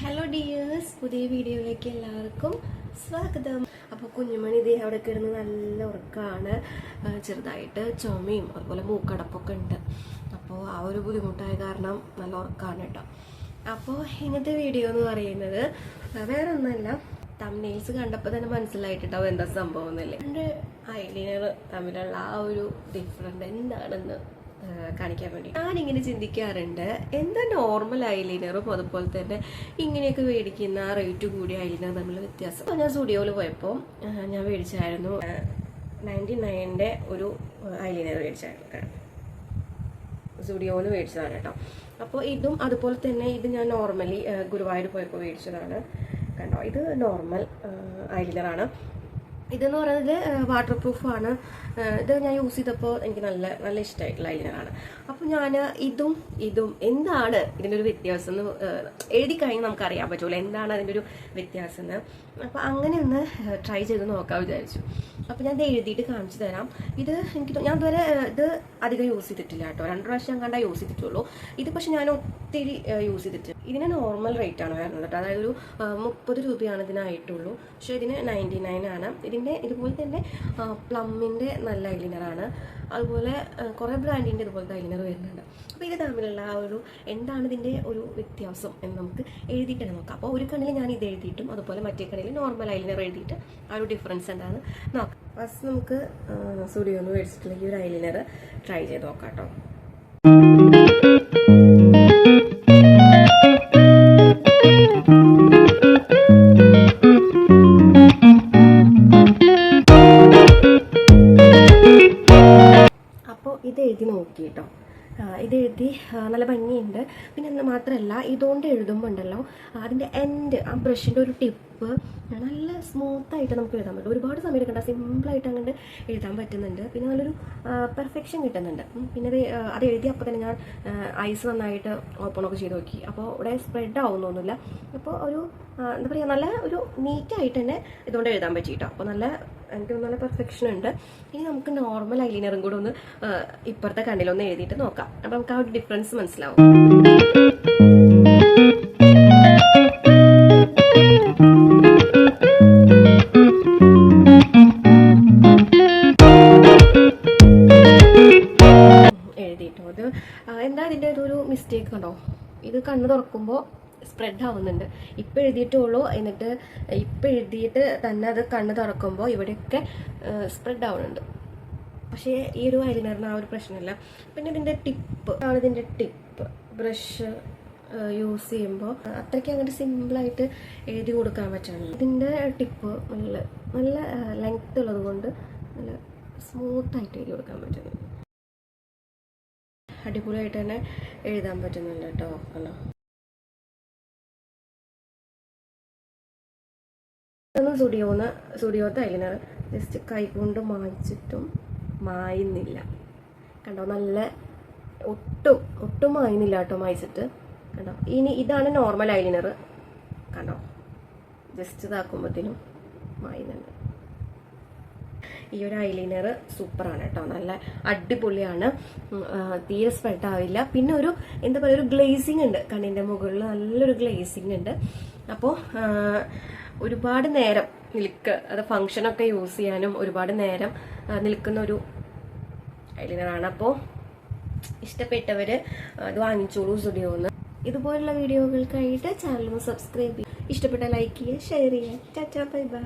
Hello dears പുതിയ വീഡിയോയിലേക്ക് എല്ലാവർക്കും സ്വാഗതം. അപ്പോൾ കുഞ്ഞുമണി ദേ അവിടെ കിടന്ന് നല്ല ഉറക്കാണ്. ചെറുതായിട്ട് ചുമയും അതുപോലെ മൂക്കടപ്പൊക്കെ ഉണ്ട്. അപ്പോൾ ആ ഒരു ബുദ്ധിമുട്ടായ കാരണം നല്ല ഉറക്കമാണ് കേട്ടോ. അപ്പോൾ ഇന്നത്തെ വീഡിയോ എന്ന് പറയുന്നത് വേറെ ഒന്നല്ല തമ്നെയിൽസ് കണ്ടപ്പോൾ തന്നെ മനസ്സിലായിട്ടുണ്ടാവും എന്താ സംഭവം എന്നല്ലേ. രണ്ട് ഐലൈനർ തമ്മിലുള്ള ആ ഒരു ഡിഫറന്റ് എന്താണെന്ന് കാണിക്കാൻ വേണ്ടി. ഞാനിങ്ങനെ ചിന്തിക്കാറുണ്ട് എന്താ നോർമൽ ഐലൈനറും അതുപോലെ തന്നെ ഇങ്ങനെയൊക്കെ മേടിക്കുന്ന റേറ്റ് കൂടിയ ഐലൈനർ തമ്മിലുള്ള വ്യത്യാസം? ഞാൻ സ്റ്റുഡിയോയിൽ പോയപ്പോൾ ഞാൻ മേടിച്ചായിരുന്നു നയന്റി നയന്റെ ഒരു ഐലൈനർ മേടിച്ചായിരുന്നു സ്റ്റുഡിയോയിൽ മേടിച്ചതാണ് കേട്ടോ. അപ്പോൾ ഇതും അതുപോലെ തന്നെ ഇത് ഞാൻ നോർമലി ഗുരുവായൂർ പോയപ്പോൾ മേടിച്ചതാണ്. കണ്ടോ? ഇത് നോർമൽ ഐലൈനറാണ് ഇതെന്ന് പറയുന്നത് വാട്ടർ പ്രൂഫാണ് ഇത് ഞാൻ യൂസ് ചെയ്തപ്പോൾ എനിക്ക് നല്ല നല്ല ഇഷ്ടമായിട്ടുള്ള ലൈനറാണ് അപ്പോൾ ഞാൻ ഇതും ഇതും എന്താണ് ഇതിന്റെ ഒരു വ്യത്യാസം എന്ന് എഴുതി കഴിഞ്ഞാൽ നമുക്ക് അറിയാൻ പറ്റുമല്ലോ എന്താണ് അതിന്റെ ഒരു വ്യത്യാസം എന്ന്. അപ്പോൾ അങ്ങനെ ഒന്ന് ട്രൈ ചെയ്ത് നോക്കാൻ വിചാരിച്ചു. അപ്പോൾ ഞാൻ ഇത് എഴുതിയിട്ട് കാണിച്ചു തരാം. ഇത് എനിക്ക് ഞാൻ ഇതുവരെ ഇത് അധികം യൂസ് ചെയ്തിട്ടില്ല കേട്ടോ. രണ്ട് പ്രാവശ്യം കണ്ടാൽ യൂസ് ചെയ്തിട്ടുള്ളൂ. ഇത് പക്ഷേ ഞാൻ ഒത്തിരി യൂസ് ചെയ്തിട്ട് ഇതിന് നോർമൽ റേറ്റ് ആണ് വരുന്നത് കേട്ടോ. അതായത് ഒരു മുപ്പത് രൂപയാണ് ഇതിനായിട്ടുള്ളൂ. പക്ഷേ ഇതിന് നയന്റി നയൻ ആണ്. ഇതിന്റെ ഇതുപോലെ തന്നെ പ്ലമ്മിന്റെ നല്ല ഐലിനറാണ് അതുപോലെ കുറേ ബ്രാൻഡിന്റെ ഇതുപോലത്തെ ഐലിനർ വരുന്നുണ്ട്. അപ്പോൾ ഇത് തമ്മിലുള്ള ആ ഒരു എന്താണ് ഇതിന്റെ ഒരു വ്യത്യാസം എന്ന് നമുക്ക് എഴുതിയിട്ട് നോക്കാം. അപ്പോൾ ഒരു കണ്ണിൽ ഞാൻ ഇത് എഴുതിയിട്ടും അതുപോലെ മറ്റേ കണ്ണിൽ നോർമൽ ഐലിനർ എഴുതിയിട്ട് ആ ഒരു ഡിഫറൻസ് എന്താണ്? നോക്കാം. ഫസ്റ്റ് നമുക്ക് സ്റ്റുഡിയോ ഒന്ന് മേടിച്ചിട്ടുള്ള ഈ ഒരു ഐലിനർ ട്രൈ ചെയ്ത് നോക്കാം കേട്ടോ. നോക്കി കേട്ടോ ഇത് എഴുതി നല്ല ഭംഗിയുണ്ട്. പിന്നെ മാത്രമല്ല ഇതുകൊണ്ട് എഴുതുമ്പോൾ ഉണ്ടല്ലോ അതിന്റെ എൻഡ് ആ ബ്രഷിന്റെ ഒരു ടിപ്പ് നല്ല സ്മൂത്തായിട്ട് നമുക്ക് എഴുതാൻ പറ്റും. ഒരുപാട് സമയം എടുക്കണ്ട. സിമ്പിളായിട്ട് അങ്ങനെ എഴുതാൻ പറ്റുന്നുണ്ട്. പിന്നെ നല്ലൊരു പെർഫെക്ഷൻ കിട്ടുന്നുണ്ട്. പിന്നെ അത് എഴുതി അപ്പോൾ തന്നെ ഞാൻ ഐസ് നന്നായിട്ട് ഓപ്പൺ ഒക്കെ ചെയ്ത് നോക്കി. അപ്പോൾ ഇവിടെ സ്പ്രെഡ് ആവുന്നൊന്നുമില്ല. അപ്പോൾ ഒരു എന്താ പറയുക നല്ല ഒരു നീറ്റായിട്ട് തന്നെ ഇതുകൊണ്ട് എഴുതാൻ പറ്റി കേട്ടോ അപ്പോൾ നല്ല എനിക്ക് നല്ല പെർഫെക്ഷൻ ഉണ്ട്. ഇനി നമുക്ക് നോർമൽ ഐലൈനറും കൂടെ ഒന്ന് ഇപ്പുറത്തെ കണ്ണിലൊന്ന് എഴുതിയിട്ട് നോക്കാം. അപ്പം നമുക്ക് ആ ഒരു ഡിഫറൻസ് മനസ്സിലാവും. എന്താ ഇതിന്റെ ഒരു മിസ്റ്റേക്ക് ഉണ്ടോ? ഇത് കണ്ണ് തുറക്കുമ്പോൾ സ്പ്രെഡ് ആവുന്നുണ്ട്. ഇപ്പം എഴുതിയിട്ടുള്ളൂ എന്നിട്ട് ഇപ്പം എഴുതിയിട്ട് തന്നെ അത് കണ്ണ് തുറക്കുമ്പോൾ ഇവിടെയൊക്കെ സ്പ്രെഡ് ആവുന്നുണ്ട്. പക്ഷേ ഈ ഒരു വയലിനറിന് ആ ഒരു പ്രശ്നമില്ല. പിന്നെ ഇതിന്റെ ടിപ്പ് ആണ് ഇതിന്റെ ടിപ്പ് ബ്രഷ് യൂസ് ചെയ്യുമ്പോൾ അത്രയ്ക്ക് അങ്ങോട്ട് സിമ്പിളായിട്ട് എഴുതി കൊടുക്കാൻ പറ്റാണ് ഇതിന്റെ ടിപ്പ് നല്ല നല്ല ലെങ്ത് ഉള്ളത് കൊണ്ട് നല്ല സ്മൂത്തായിട്ട് എഴുതി കൊടുക്കാൻ പറ്റുന്നുണ്ട് അടിപൊളിയായിട്ട് തന്നെ എഴുതാൻ പറ്റുന്നുണ്ട് കേട്ടോ കണ്ടോ ഇതൊന്നും സ്റ്റുഡിയോന്ന് സ്റ്റുഡിയോത്തെ ഐലൈനർ ജസ്റ്റ് കൈകൊണ്ട് മായ്ച്ചിട്ടും മായുന്നില്ല. കണ്ടോ നല്ല ഒട്ടും ഒട്ടും മായുന്നില്ല കേട്ടോ മായ്ച്ചിട്ട്. കണ്ടോ ഇനി ഇതാണ് നോർമൽ ഐലൈനർ. കണ്ടോ ജസ്റ്റ് ഇതാക്കുമ്പോഴത്തേനും മായുന്നുണ്ട്. ഈ ഒരു ഐലൈനർ സൂപ്പറാണ് കേട്ടോ. നല്ല അടിപൊളിയാണ്. തീരെ സ്പ്രെഡ് ആവില്ല. പിന്നെ ഒരു എന്താ പറയുക ഒരു ഗ്ലേസിംഗ് ഉണ്ട് കണ്ണിന്റെ മുകളിൽ നല്ലൊരു ഗ്ലേസിംഗ് ഉണ്ട്. അപ്പോൾ ഒരുപാട് നേരം നിൽക്കുക അത് ഫങ്ഷനൊക്കെ യൂസ് ചെയ്യാനും ഒരുപാട് നേരം നിൽക്കുന്ന ഒരു ഐലൈനറാണ് അപ്പോൾ ഇഷ്ടപ്പെട്ടവർ അത് വാങ്ങിച്ചോളൂ സ്റ്റുഡിയോന്ന് ഇതുപോലുള്ള വീഡിയോകൾക്കായിട്ട് ചാനൽ സബ്സ്ക്രൈബ് ചെയ്യുക. ഇഷ്ടപ്പെട്ട ലൈക്ക് ചെയ്യുക ഷെയർ ചെയ്യുക. Tata bye bye